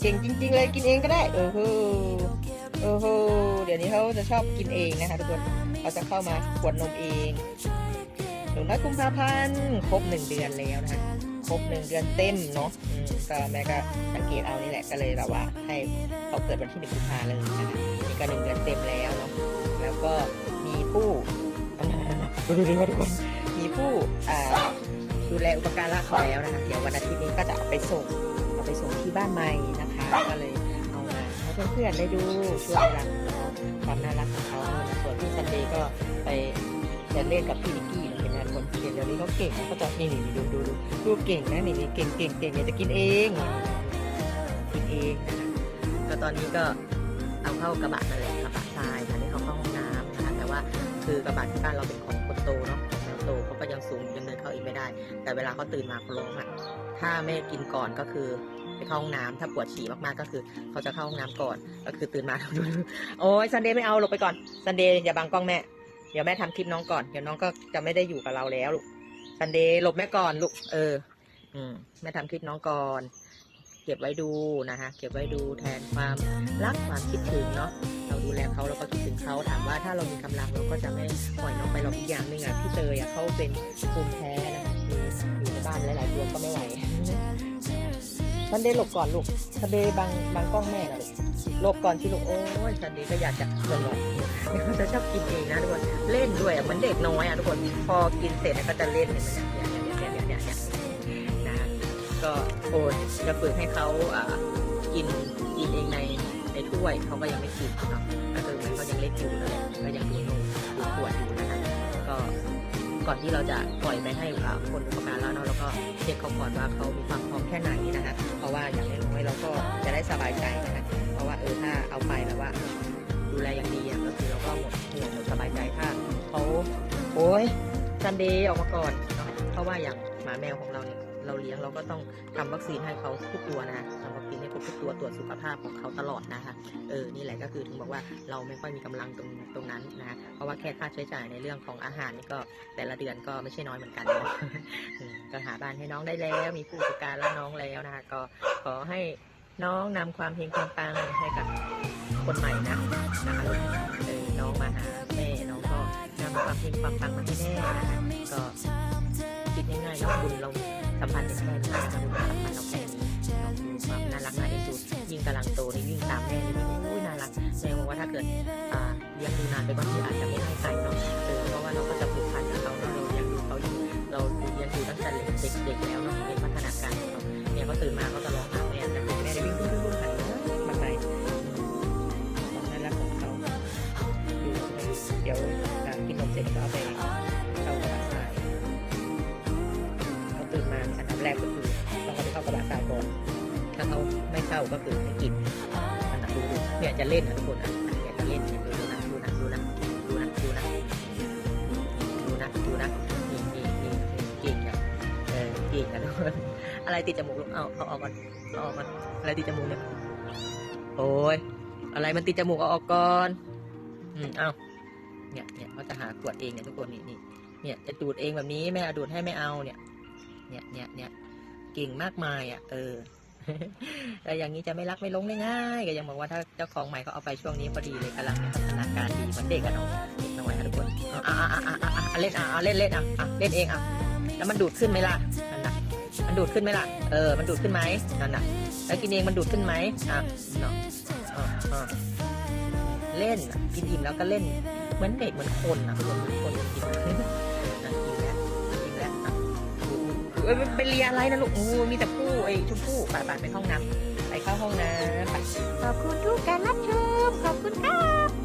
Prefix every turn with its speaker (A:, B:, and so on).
A: เก่งจริง ๆ เลยกินเองก็ได้โอ้โหโอ้โหเดี๋ยวนี้เขาจะชอบกินเองนะคะทุกคนเขาจะเข้ามาขวดนมเองหนูน้อยกุมภาพันธ์ครบหนึ่งเดือนแล้วนะคะครบหนึ่งเดือนเต็มเนาะก็แม่ก็สังเกตเอานี่แหละก็เลยแบบว่าให้เขาเกิดวันที่หนึ่งกุมภาเลยนะคะนี่ก็หนึ่งเดือนเต็มแล้วเนาะแล้วก็มีผู้ มีผู้อ่าดูแลอุปการะเขาแล้วนะคะ เดี๋ยววันอาทิตย์นี้ก็จะเอาไปส่งเอาไปส่งที่บ้านใหม่นะคะ ก็เลยเอามาให้เพื่อนๆได้ดูช่วงเวลาของเขาความน่ารักของเขาส่วนพี่ซันเดย์ก็ไปเดินเล่นกับพี่นิกกี้เห็นไหมคนเดี๋ยวนี้เขาเก่งเขาก็จะนี่นี่ดูดูดูดูเก่งนะนี่นี่เก่งเก่งเก่งเนี่ยจะกินเองกินเองนะคะก็ตอนนี้ก็เอาเข้ากระบะนั่นแหละกระบะทรายค่ะที่เขาเข้าห้องน้ำ แต่ว่าคือกระบะที่บ้านเราเป็นของคนโตเนาะคนโตเขาก็ยังสูงยังเดินเข้าอีกไม่ได้ แต่เวลาเขาตื่นมาเขาร้องอะถ้าไม่กินก่อนก็คือไปเข้าห้องน้ำถ้าปวดฉี่มากๆก็คือ เขาจะเข้าห้องน้ำก่อนก็คือตื่นมาดูดูโอ้ยซันเดย์ไม่เอาหลบไปก่อนซันเดย์อย่าบังกล้องแม่เดี๋ยวแม่ทำคลิปน้องก่อนเดี๋ยวน้องก็จะไม่ได้อยู่กับเราแล้วลูกซันเดย์หลบแม่ก่อนลูกเออ อืมแม่ทำคลิปน้องก่อนเก็บไว้ดูนะคะเก็บไว้ดูแทนความรักความคิดถึงเนาะ ดูแลเขาเราก็คิดถึงเขาถามว่าถ้าเรามีกำลังเราก็จะไม่ปล่อยน้องไปหรอกอีกอย่างหนึ่งอะพี่เตยอะเขาเป็นภูมิแพ้นะคะคืออยู่ในบ้านหลายๆเดือนก็ไม่ไหวซันเดย์หลบก่อนลูกซันเดย์บังบังกล้องแม่นะลูกหลบก่อนที่ลูกโอ้ยซันเดย์ก็อยากจะหลบหลบเขาจะชอบกินเองนะทุกคนเล่นด้วยอะเหมือนเด็กน้อยอะทุกคนพอกินเสร็จเนี่ยก็จะเล่นเห็นไหมเนี่ยเนี่ยเนี่ยเนี่ยเนี่ยเนี่ยนะก็โอนจะฝึกให้เขาอ่ากิน ถ้วยเขาก็ยังไม่กินนะก็คือเหมือนเขายังเล็กอยู่นั่นแหละก็ยังดูนมดูขวดอยู่นะคะก็ก่อนที่เราจะปล่อยไปให้คนอุปการะเนาะแล้วก็เช็คเขาก่อนว่าเขามีความพร้อมแค่ไหนนะคะเพราะว่าอย่างน้อยเราก็จะได้สบายใจนะคะเพราะว่าเออถ้าเอาไปแล้วว่า ดูแลอย่างดีอะก็คือเราก็หมดห่วงหมดสบายใจถ้าเขาโอ้ยซันเดย์ออกมาก่อนเนาะเพราะว่าอย่างหมาแมวของเราเนี่ย เราเลี้ยงเราก็ต้องทำวัคซีนให้เขาทุกตัวนะทำวัคซีนให้ครบทุกตัวตรวจสุขภาพของเขาตลอดนะคะเออนี่แหละก็คือถึงบอกว่าเราไม่ค่อยมีกำลังตรงตรงนั้นนะเพราะว่าแค่ค่าใช้จ่ายในเรื่องของอาหารนี่ก็แต่ละเดือนก็ไม่ใช่น้อยเหมือนกันเนาะก็หาบ้านให้น้องได้แล้ว มีผู้จัดการและน้องแล้วนะคะก็ขอให้น้องนำความเพียงความปังให้กับคนใหม่นะนะคะเออน้องมาหาแม่น้องก็นำความเพียงความปังมาให้แม่นะคะก็คิดง่ายๆเนาะบุญเรา สัมพันธ์กันแค่นี้นะคะบุญเราสัมพันธ์เราแค่นี้เราดูความน่ารักน่าเอ็นดูยิ่งกำลังโตนี่ยิ่งตามแม่นี่อุ้ยน่ารักแม่บอกว่าถ้าเกิดเลี้ยงดูนานไปบางทีอาจจะไม่ให้ใครเนาะเออเพราะว่าเราก็จะผูกพันกับเขาเนาะเราเลี้ยงดูเขาอยู่เราดูเรียงดูตั้งแต่เด็กๆแล้วเนาะในพัฒนาการของเขาเนี่ยเขาตื่นมาเขาจะร้องห่าก็คือไม่กินอันนั้นดูดูเนี่ยจะเล่นนะทุกคนอะเนี่ยจะเล่นดูนะดูนะดูนะดูนะดูนะดูนะดูนะนี่นี่นี่เก่งอะเออเก่งอะทุกคนอะไรติดจมูกลูกเอาเอาออกก่อนเอาออกก่อนอะไรติดจมูกเนี่ยโอ้ยอะไรมันติดจมูกเอาออกก่อนอืมเอาเนี่ยเนี่ยเขาจะหาขวดเองเนี่ยทุกคนนี่นี่เนี่ยจะดูดเองแบบนี้แม่อาดูดให้ไม่เอาเนี่ย เนี่ยเนี่ยเนี่ยเก่งมากมายอะเออ แต่อย่างนี้จะไม่รักไม่ลงได้ง่ายก็ยังบอกว่าถ้าเจ้าของใหม่เขาเอาไปช่วงนี้พอดีเลยกำลังพัฒนาการดีเหมือนเด็กอะเนาะเด็กน้อยอะทุกคนอะอะอะอะอะเล่นอะเล่นเล่นอะอะเล่นเองอะแล้วมันดูดขึ้นไหมล่ะนั่นน่ะมันดูดขึ้นไหมล่ะเออมันดูดขึ้นไหมนั่นน่ะแล้วกินเองมันดูดขึ้นไหมอะเนาะอะอะเล่นกินอิ่มแล้วก็เล่นเหมือนเด็กเหมือนคนอะคนเหมือนคนกินกินแล้วกินแล้วเอ้ยไปเรียอะไรนะลูกโอ้มีแต่ผู้ไอ้ชมพู่ ปไปไปห้องน้ำไปเข้าห้องน้ำ
B: ขอบคุณทุกการรับชม ขอบคุณค่ะ